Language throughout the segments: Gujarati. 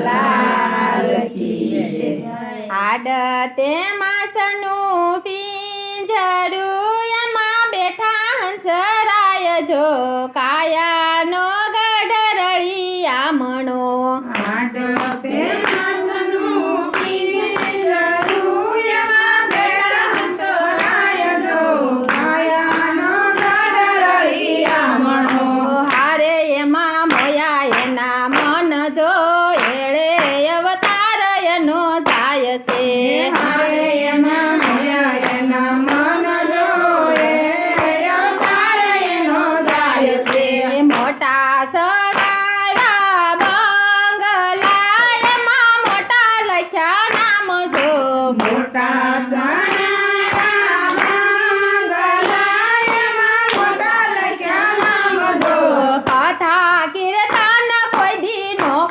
લાલ કી આડતે માસનું પિંજરું એમાં બેઠા હંસરાય જો કાયા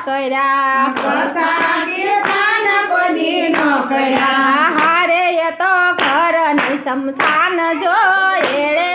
કર્યા કથા કીર્તન કોઈ ન કર્યા હારે તો ઘરની સમસાન જો એળે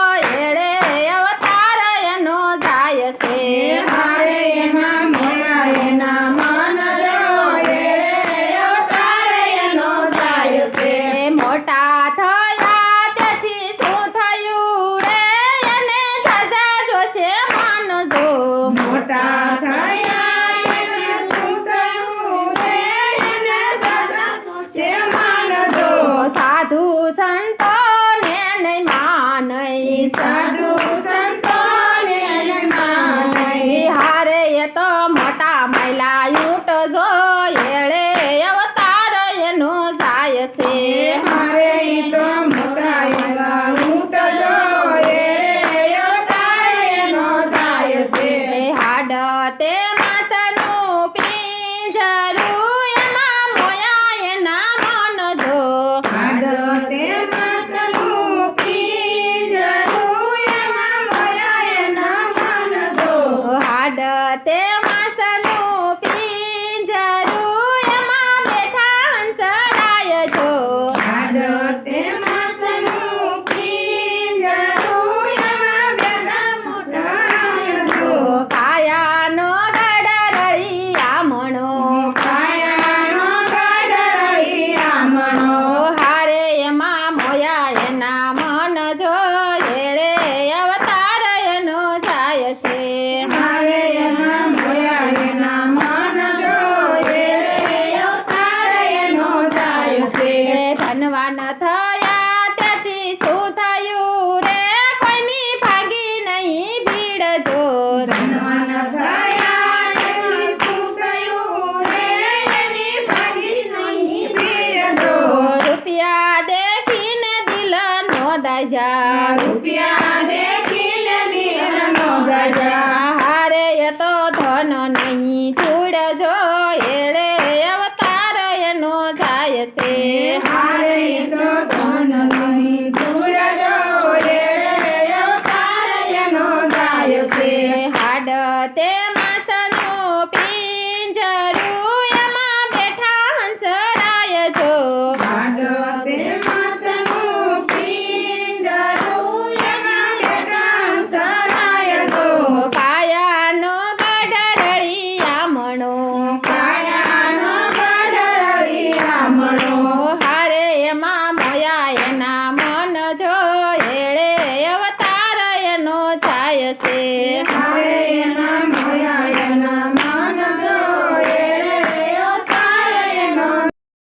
rupiah. છે.